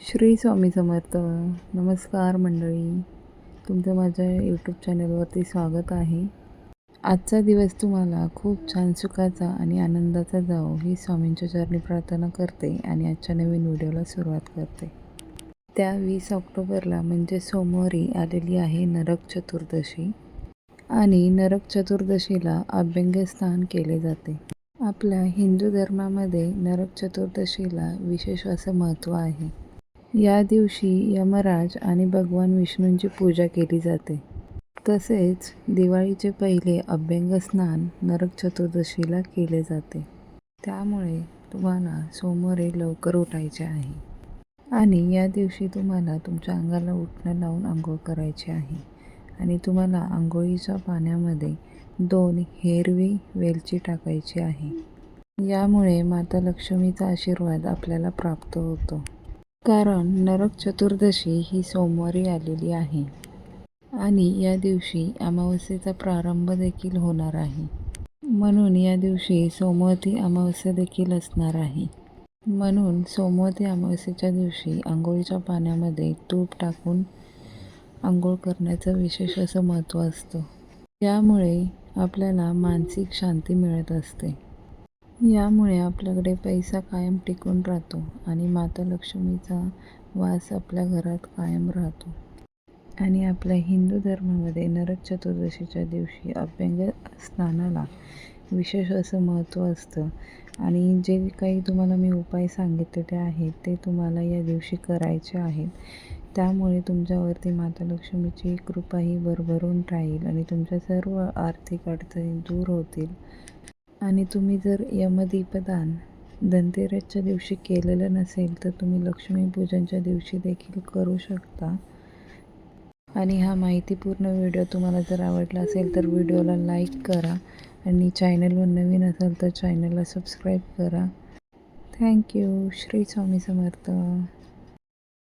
श्री स्वामी समर्थ. नमस्कार मंडळी. तुमचं माझ्या यूट्यूब चॅनलवरती स्वागत आहे. आजचा दिवस तुम्हाला खूप छान सुखाचा आणि आनंदाचा जावो ही स्वामींच्या चरणी प्रार्थना करते आणि आजच्या नवीन व्हिडिओला सुरुवात करते. त्या वीस ऑक्टोबरला म्हणजे सोमवारी आलेली आहे नरक चतुर्दशी आणि नरक चतुर्दशीला अभ्यंगस्नान केले जाते. आपल्या हिंदू धर्मामध्ये नरक चतुर्दशीला विशेष असं महत्त्व आहे. या दिवशी यमराज आणि भगवान विष्णूंची पूजा केली जाते. तसेच दिवाळीचे पहिले अभ्यंग स्नान नरक चतुर्दशीला केले जाते. त्यामुळे तुम्हाला सोमवारी लवकर उठायचे आहे. आणि या दिवशी तुम्हाला तुमच्या अंगाला उठणं लावून आंघोळ करायची आहे. आणि तुम्हाला आंघोळीच्या पाण्यामध्ये दोन हेरवी वेलची टाकायची आहे. यामुळे माता लक्ष्मीचा आशीर्वाद आपल्याला प्राप्त होतो. कारण नरक चतुर्दशी ही सोमवारी आलेली आहे. आणि या दिवशी अमावस्येचा प्रारंभ देखील होणार आहे. म्हणून या दिवशी सोमवती अमावस्या देखील असणार आहे. म्हणून सोमवती अमावस्येच्या दिवशी आंघोळीच्या पाण्यामध्ये तूप टाकून आंघोळ करण्याचं विशेष असं महत्त्व असतं. त्यामुळे आपल्याला मानसिक शांती मिळत असते. यामुळे आपल्याकडे पैसा कायम टिकून राहतो आणि माता लक्ष्मीचा वास आपल्या घरात कायम राहतो. आणि आपल्या हिंदू धर्मामध्ये नरक चतुर्दशीच्या दिवशी अभ्यंग स्नानाला विशेष असं महत्त्व असतं. आणि जे काही तुम्हाला मी उपाय सांगितलेले आहेत ते तुम्हाला या दिवशी करायचे आहेत. त्यामुळे तुमच्यावरती माता लक्ष्मीची कृपाही भरभरून राहील आणि तुमच्या सर्व आर्थिक अडचणी दूर होतील. आणि तुम्ही जर यमदीपदान धनतेरसच्या दिवशी केलेलं नसेल तर तुम्ही लक्ष्मीपूजनच्या दिवशी देखील करू शकता. आणि हा माहितीपूर्ण व्हिडिओ तुम्हाला जर आवडला असेल तर व्हिडिओला लाईक करा आणि चॅनलवर नवीन असाल तर चॅनलला सबस्क्राईब करा. Thank you Shri Swami Samarth.